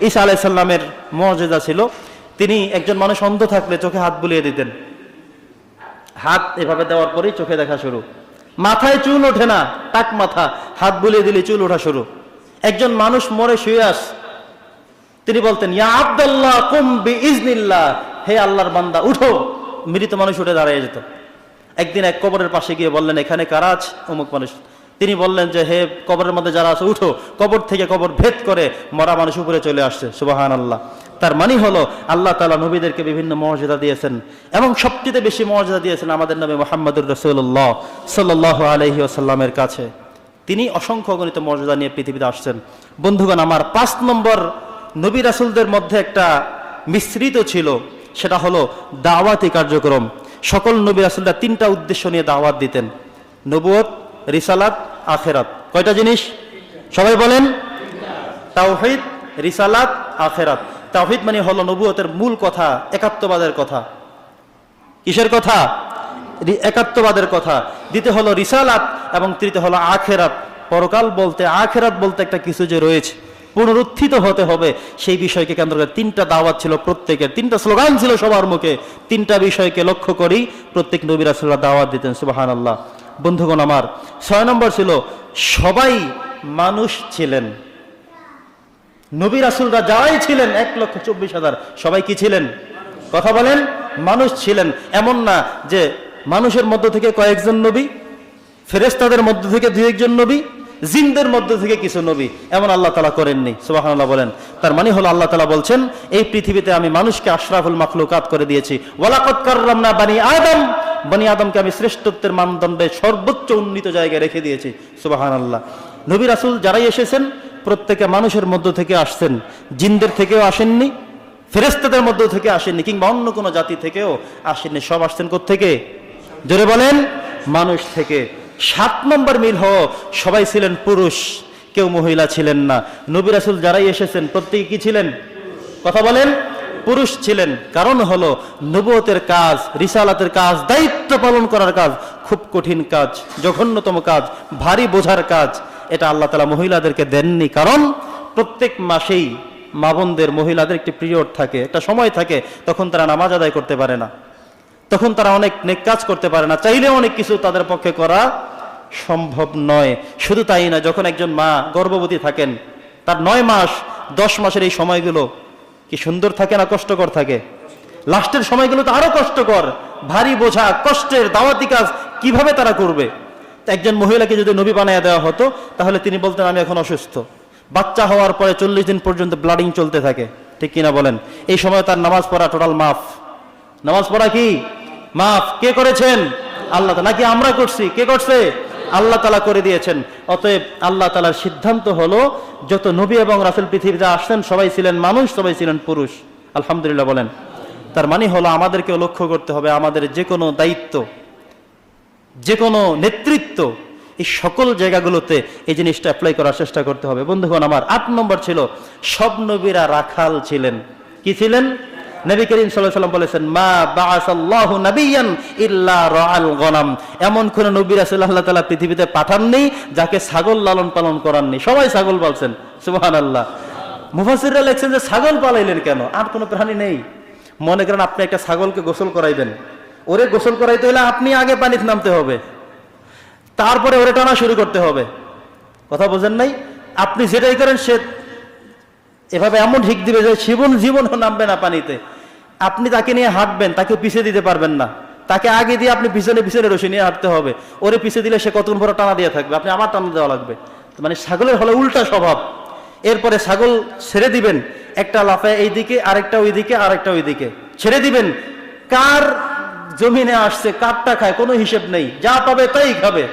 ঈসা আলাইসাল্লামের মর্যাদা ছিল। তিনি একজন মানুষ অন্ধ থাকলে চোখে হাত বুলিয়ে দিতেন। হাত এভাবে দেওয়ার পরেই চোখে দেখা শুরু। মাথায় চুল ওঠে না, টাক মাথা, হাত বুলিয়ে দিলে চুল ওঠা শুরু। একজন মানুষ মরে শুয়ে আস। তিনি বলতেন, ইয়া আব্দুল্লাহ, কুম বি ইজনিল্লাহ হে আল্লাহর বান্দা, উঠো। মৃত মানুষ উঠে দাঁড়িয়ে যেত। একদিন এক কবরের পাশে গিয়ে বললেন, এখানে কারা আছে? অমুক মানুষ তিনি বললেন যে, হে কবরের মধ্যে যারা আছে, উঠো। কবর থেকে কবর ভেদ করে মরা মানুষ উপরে চলে আসছে। সুবাহান আল্লাহ তার মানে হলো, আল্লাহ তালা নবীদেরকে বিভিন্ন মর্যাদা দিয়েছেন। এবং সবচেয়ে বেশি মর্যাদা দিয়েছেন আমাদের নবী মোহাম্মদুর রসুল্লাহ সাল্লাহ আলহি আসাল্লামের কাছে। তিনি অসংখ্য গণিত মর্যাদা নিয়ে পৃথিবীতে আসছেন। বন্ধুগণ, আমার পাঁচ নম্বর নবী রাসুলদের মধ্যে একটা মিশ্রিত ছিল। সেটা হলো দাওয়াতি কার্যক্রম। সকল নবী রাসুলরা তিনটা উদ্দেশ্য নিয়ে দাওয়াত দিতেন। নবুয়ত, রিসালাত আখেরাত। কয়টা জিনিস? সবাই বলেন। তাওহিদ, রিসালাত, আখেরাত। তাওহিদ মানে হলো নবুয়তের মূল কথা, একাত্মবাদের কথা। কিসের কথা? একাত্মবাদের কথা। দ্বিতীয় হলো রিসালাত এবং তৃতীয় হলো আখেরাত। পরকাল বলতে, আখেরাত বলতে একটা কিছু যে রয়েছে, পুনরুত্থিত হতে হবে। সেই বিষয়কে কেন্দ্র করে তিনটা দাওয়াত ছিল প্রত্যেকের। তিনটা স্লোগান ছিল সবার মুখে। তিনটা বিষয়কে লক্ষ্য করেই প্রত্যেক নবী রাসুল্লাহ দাওয়াত দিতেন সুবাহান আল্লাহ বন্ধুগণ আমার, ছয় নম্বর ছিল, সবাই মানুষ ছিলেন। নবী রাসুলরা যারাই ছিলেন, এক লক্ষ চব্বিশ হাজার, সবাই কি ছিলেন? কথা বলেন, মানুষ ছিলেন। এমন না যে মানুষের মধ্য থেকে কয়েকজন নবী ফেরেস্তাদের মধ্য থেকে দু একজন নবী, জিনদের মধ্য থেকে কিছু নবী। এমন আল্লাহ তালা করেননি সুবাহান আল্লাহ বলেন। তার মানে হলো আল্লাহ তালা বলছেন, এই পৃথিবীতে আমি মানুষকে আশরাফুল মাখলুকাত করে দিয়েছি। ওয়ালাকত কাররাম না বানি আদম বনি আদমকে আমি শ্রেষ্ঠত্বের মানদণ্ডে সর্বোচ্চ উন্নীত জায়গায় রেখে দিয়েছি। সুবাহান আল্লাহ নবী রাসুল যারাই এসেছেন, প্রত্যেকে মানুষের মধ্য থেকে আসছেন। জিনদের থেকেও আসেননি ফেরেস্তাদের মধ্য থেকে আসেননি, কিংবা অন্য কোনো জাতি থেকেও আসেননি। সব আসছেন থেকে জোরে বলেন, মানুষ থেকে। সাত নম্বর মিল হ সবাই ছিলেন পুরুষ, কেউ মহিলা ছিলেন না। নবী রাসুল যারাই এসেছেন, প্রত্যেকে কি ছিলেন? কথা বলেন। পুরুষ ছিলেন। কারণ হলো নবুয়তের কাজ, রিসালাতের কাজ, দায়িত্ব পালন করার কাজ খুব কঠিন কাজ, জঘন্যতম কাজ, ভারী বোঝার কাজ। এটা আল্লাহ তালা মহিলাদেরকে দেননি। কারণ প্রত্যেক মাসেই মা বোনদের মহিলাদের একটি পিরিয়ড থাকে। একটা সময় থাকে, তখন তারা নামাজ আদায় করতে পারে না। তখন তারা অনেক নেক কাজ করতে পারে না। চাইলে অনেক কিছু তাদের পক্ষে করা সম্ভব নয়। শুধু তাই না, যখন একজন মা গর্ভবতী থাকেন, তার নয় মাস, দশ মাসের এই সময়গুলো কি সুন্দর থাকে না কষ্টকর থাকে? লাস্টের সময়গুলো তো আরও কষ্টকর, ভারী বোঝা, কষ্টের, দাওয়াতি কাজ কীভাবে তারা করবে? একজন মহিলাকে যদি নবী বানায় দেওয়া হতো, তাহলে তিনি বলতেন, আমি এখন অসুস্থ। বাচ্চা হওয়ার পরে চল্লিশ দিন পর্যন্ত ব্লাডিং চলতে থাকে। ঠিক কিনা বলেন? এই সময় তার নামাজ পড়া টোটাল মাফ নামাজ পড়া কি? মাফ কে করেছেন? আল্লাহ নাকি আমরা করছি? কে করছে? আল্লাহ তালা করে দিয়েছেন। অতএব আল্লাহ তালার সিদ্ধান্ত হলো, যত নবী এবং রাসুল পৃথিবীতে আসছেন, সবাই ছিলেন মানুষ, সবাই ছিলেন পুরুষ। আলহামদুলিল্লাহ বলেন। তার মানে হলো, আমাদেরকেও লক্ষ্য করতে হবে আমাদের যে কোনো দায়িত্ব যে কোনো নেতৃত্ব, এই সকল জায়গাগুলোতে এই জিনিসটা অ্যাপ্লাই করার চেষ্টা করতে হবে। বন্ধুগণ, আমার আট নম্বর ছিল, সব নবীরা রাখাল ছিলেন। কি ছিলেন? নবী করিম সাল্লাহ সাল্লাম বলেছেন, মা বাআসাল্লাহু নাবিয়ান ইল্লা রাআল গনাম। এমন কোন নবী রাসূল আল্লাহ তাআলা পৃথিবীতে পাঠাননি, যাকে ছাগল লালন পালন করাননি। সবাই ছাগল পালছেন, সুবহানাল্লাহ। মুফাসসিররা লেখছেন যে ছাগল পালাইলেন কেন? আর কোনো প্রাণী নেই। মনে করেন আপনি একটা ছাগলকে গোসল করাইবেন। ওরে গোসল করাইতে হলে আপনি আগে পানিতে নামতে হবে। তারপরে ওরে টানা শুরু করতে হবে। কথা বোঝেন নাই? আপনি যেটাই করেন সে এভাবে এমন ঠিক দিবে যে জীবন জীবনও নামবে না পানিতে। আপনি তাকে নিয়ে হাঁটবেন, তাকে পিছিয়ে দিতে পারবেন না। তাকে আগে দিয়ে আপনি পিছনে পিছনে রসি নিয়ে হাঁটতে হবে। ওরে পিছিয়ে দিলে সে কতক্ষণ পরে টানা দিয়ে থাকবে? আপনি আবার টানা দেওয়া লাগবে। মানে ছাগলের হলো উল্টা স্বভাব। এরপরে ছাগল ছেড়ে দিবেন, একটা লাফায় এইদিকে, আরেকটা ওইদিকে আরেকটা ওইদিকে। ছেড়ে দিবেন, কার জমিনে আসছে, কারটা খায়, কোনো হিসেব নেই। যা পাবে তাই খাবে।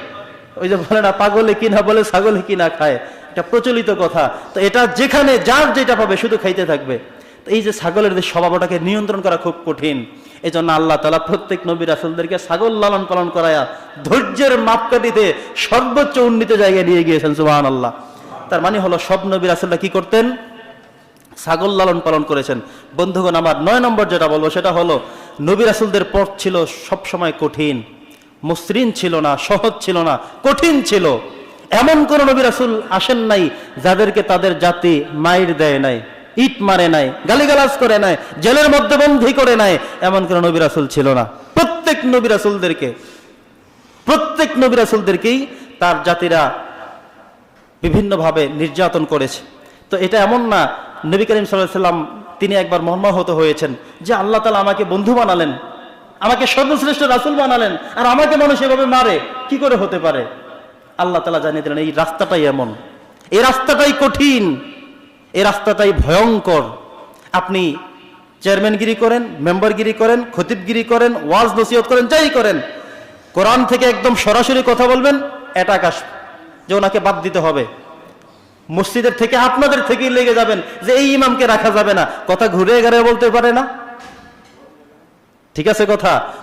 ওই যে বলে না, পাগলে কিনা বলে ছাগলে কিনা খায়। এটা প্রচলিত কথা। তো এটা যেখানে যার যেটা পাবে শুধু খাইতে থাকবে। তো এই যে ছাগলের যে স্বভাব, ওটাকে নিয়ন্ত্রণ করা খুব কঠিন। এই জন্য আল্লাহ তালা প্রত্যেক নবী রাসুলদেরকে ছাগল লালন পালন করায়া ধৈর্যের মাপকাঠিতে সর্বোচ্চ উন্নীত জায়গায় নিয়ে গিয়েছেন সুবাহ আল্লাহ তার মানে হলো সব নবী রাসুল্লাহ কি করতেন? ছাগল লালন পালন করেছেন। বন্ধুগণ, আমার নয় নম্বর যেটা বলব, সেটা হলো নবী রাসুলদের পথ ছিল সব সময় কঠিন। মসৃণ ছিল না, সহজ ছিল না, কঠিন ছিল। এমন কোন নবী রাসুল আসেন নাই যাদেরকে তাদের জাতি মাইর দেয় নাই, ইট মারে নাই, গালিগালাজ করে নাই, জেলের মধ্যে বন্দী করে নাই, এমন কোন নবী রাসুল ছিল না। প্রত্যেক নবী রাসুলদেরকে, প্রত্যেক নবী রাসূলদেরকেই তার জাতিরা বিভিন্নভাবে নির্যাতন করেছে। তো এটা এমন না, নবী করিম সাল্লাম তিনি একবার মর্মাহত হয়েছেন যে আল্লাহ তালা আমাকে বন্ধু বানালেন, আমাকে সর্বশ্রেষ্ঠ রাসুল বানালেন, আর আমাকে মানুষ এভাবে মারে, কি করে হতে পারে? আল্লাহ তালা জানিয়ে দিলেন, এই রাস্তাটাই এমন। এই রাস্তাটাই কঠিন। এই রাস্তাটাই ভয়ঙ্কর। আপনি চেয়ারম্যানগিরি করেন, মেম্বারগিরি করেন, খতিবগিরি করেন, ওয়াজ নসিহত করেন, যাই করেন, কোরআন থেকে একদম সরাসরি কথা বলবেন এটা আকাশ যে ওনাকে বাদ দিতে হবে। মসজিদের থেকে আপনাদের থেকেই লেগে যাবেন যে এই ইমামকে রাখা যাবে না। কথা ঘুরে গেড়ে বলতে পারে না। ঠিক আছে কথা?